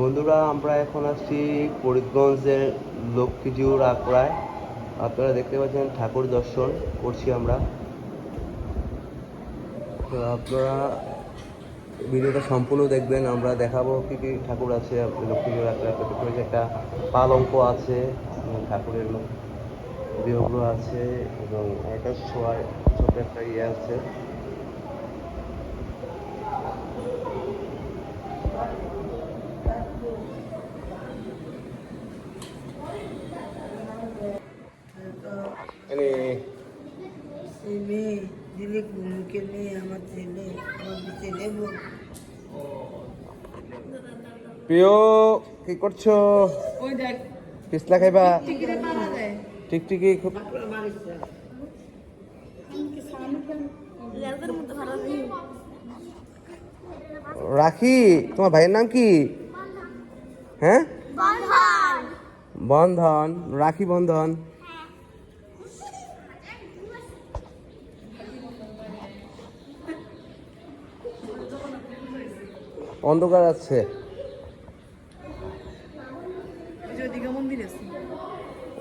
বন্ধুরা, আমরা এখন আসছি ফরিদগঞ্জের লক্ষ্মীজিউর আকড়ায় আপনারা দেখতে পাচ্ছেন ঠাকুর দর্শন করছি আমরা। তো আপনারা ভিডিওটা সম্পূর্ণ দেখবেন, আমরা দেখাবো কী কী ঠাকুর আছে লক্ষ্মীজিউর আকড়ায় দেখতে একটা পালঙ্ক আছে ঠাকুরের বিহগ্র আছে এবং একটা ছোঁয়ার ছোট একটা ইয়ে আছে। এখানে সেই দিলে মুখে মেয়ে আমার ছেলে আমার ছেলে প্রিয় কি করছ? পিছলা খাইবা? টিকিটে পালা টিকটিকি খুব রাখি তোমার ভাইয়ের নাম কি? হ্যাঁ? বন্ধন। রাখি বন্ধন। অন্ধকার আছে।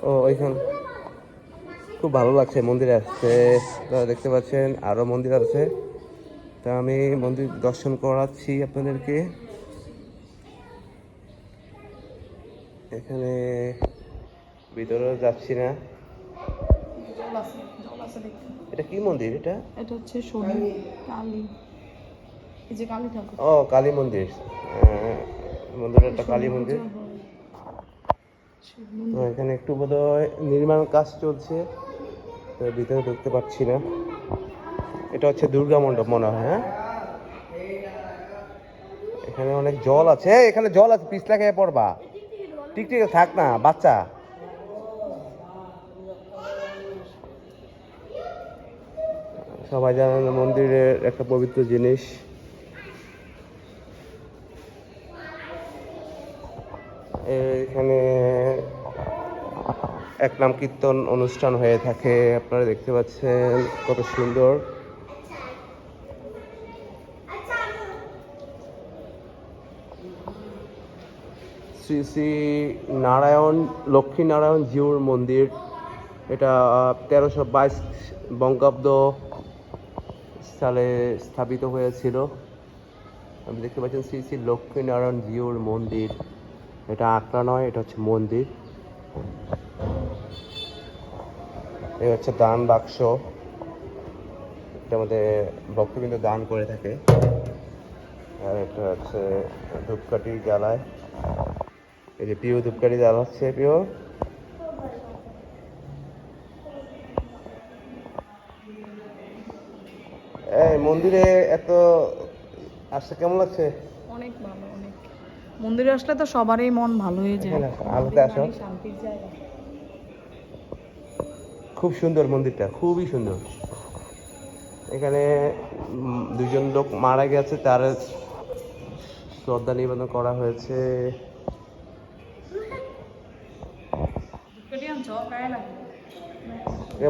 ও ওইখান। খুব ভালো লাগছে মন্দির আসছে আপনারা দেখতে পাচ্ছেন আরও মন্দির আছে। তা আমি মন্দির দর্শন করাচ্ছি আপনাদেরকে। এখানে ভিতরে যাচ্ছি না। এটা কি মন্দির এটা? এটা হচ্ছে শনি কালী। এই যে কালী ঠাকুর। ও কালী মন্দির। আহ, মন্দিরটা একটা কালী মন্দির। তো এখানে একটু বোধহয় নির্মাণ কাজ চলছে। তো ভিতরে ঢুকতে পারছি না। এটা হচ্ছে দুর্গা মণ্ডপ মনে হয় হ্যাঁ? এখানে অনেক জল আছে। এখানে জল আছে পিছলা খেয়ে পড়বা। ঠিক থাক না, বাচ্চা। সবাই জানেন মন্দিরের একটা পবিত্র জিনিস। এখানে এক নাম কীর্তন অনুষ্ঠান হয়ে থাকে, আপনারা দেখতে পাচ্ছেন কত সুন্দর। শ্রী শ্রী নারায়ণ লক্ষ্মী নারায়ণ জিউর মন্দির। এটা তেরোশো বাইশ বঙ্গাব্দ সালে স্থাপিত হয়েছিল। আপনি দেখতে পাচ্ছেন শ্রী শ্রী লক্ষ্মী নারায়ণ জিউর মন্দির। এটা আঁকড়া নয়, এটা হচ্ছে মন্দির। এই হচ্ছে দান বাক্স। এটার মধ্যে ভক্তবৃন্দ দান করে থাকে। আর এটা হচ্ছে ধূপকাঠি জ্বালায়। এই যে প্রিয় ধূপকাঠি জ্বালাচ্ছে প্রিয় এই মন্দিরে এত আসতে কেমন লাগছে? অনেক ভালো অনেক। মন্দিরে আসলে তো সবারই মন ভালো হয়ে যায়। আলোতে আসো। শান্তির জায়গা। খুব সুন্দর মন্দিরটা খুবই সুন্দর। এখানে দুজন লোক মারা গেছে তার শ্রদ্ধা নিবেদন করা হয়েছে ধূপকাঠি আনছো গায়ে লাগে এ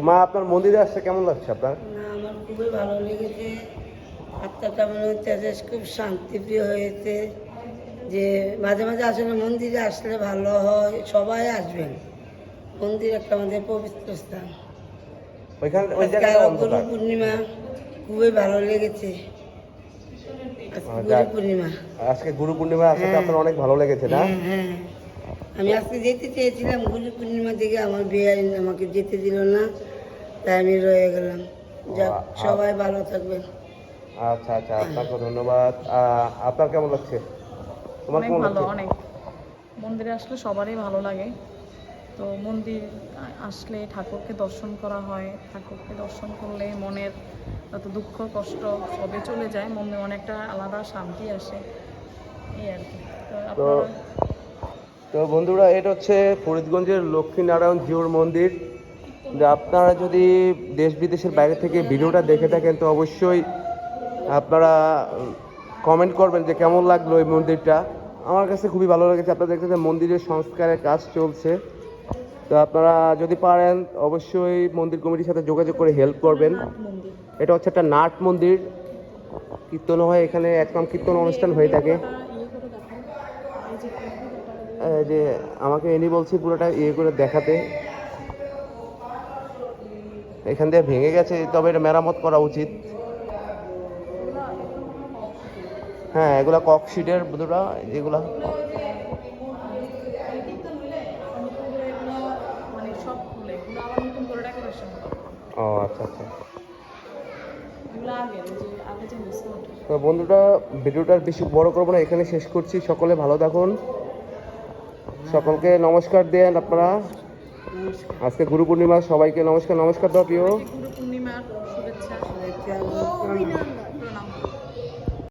মা আপনার মন্দিরে আসছে কেমন লাগছে আপনার? না আমার খুবই ভালো লেগেছে। আত্মাটা মনে হচ্ছে খুব শান্তিপ্রিয় হয়েছে। যে মাঝে মাঝে আসলে মন্দিরে আসলে ভালো হয় সবাই আসবেন। মন্দির একটা আমাদের পবিত্র স্থান। ওইখানে ওই আজকে গুরু পূর্ণিমা খুবই ভালো লেগেছে। আজকে গুরু পূর্ণিমা। আজকে গুরু পূর্ণিমা আসতে হ্যাঁ। আপনার অনেক ভালো লেগেছে না? হ্যাঁ হ্যাঁ। আমি আজকে যেতে চেয়েছিলাম গুরু পূর্ণিমা থেকে আমার বিয়ে আমাকে যেতে দিল না তাই আমি রয়ে গেলাম। যাক সবাই ভালো থাকবেন। আচ্ছা আচ্ছা আপনাকে ধন্যবাদ। আপনার কেমন লাগছে? তোমার অনেক কেমন ভালো লাগছে? অনেক। মন্দিরে আসলে সবারই ভালো লাগে। তো মন্দির আসলে ঠাকুরকে দর্শন করা হয়। ঠাকুরকে দর্শন করলে মনের যত দুঃখ কষ্ট সবে চলে যায়। মনে অনেকটা আলাদা শান্তি আসে। এই আর কি। তো আপনারা তো বন্ধুরা এটা হচ্ছে ফরিদগঞ্জের লক্ষ্মীনারায়ণ জিউর মন্দির। যে আপনারা যদি দেশ বিদেশের বাইরে থেকে ভিডিওটা দেখে থাকেন তো অবশ্যই আপনারা কমেন্ট করবেন যে কেমন লাগল এই মন্দিরটা। আমার কাছে খুবই ভালো লেগেছে। আপনারা দেখতেছেন মন্দিরের সংস্কারের কাজ চলছে। তো আপনারা যদি পারেন অবশ্যই মন্দির কমিটির সাথে যোগাযোগ করে হেল্প করবেন। এটা হচ্ছে একটা নাট মন্দির। কীর্তন হয় এখানে একদম কীর্তন অনুষ্ঠান হয়ে থাকে ইয়ে করে দেখাও এই যে আমাকে এনি বলছি পুরোটা ইয়ে করে দেখাতে। এখান দিয়ে ভেঙে গেছে, তবে এটা মেরামত করা উচিত। হ্যাঁ এগুলা ককশিটের বন্ধুরা যেগুলা ও আচ্ছা আচ্ছা। ভিডিওটা বেশি বড় করব না, এখানে শেষ করছি। সকলে ভালো থাকুন। সকলকে নমস্কার দেন আপনারা। আজকে গুরু পূর্ণিমা সবাইকে নমস্কার নমস্কার দাও প্রিয়।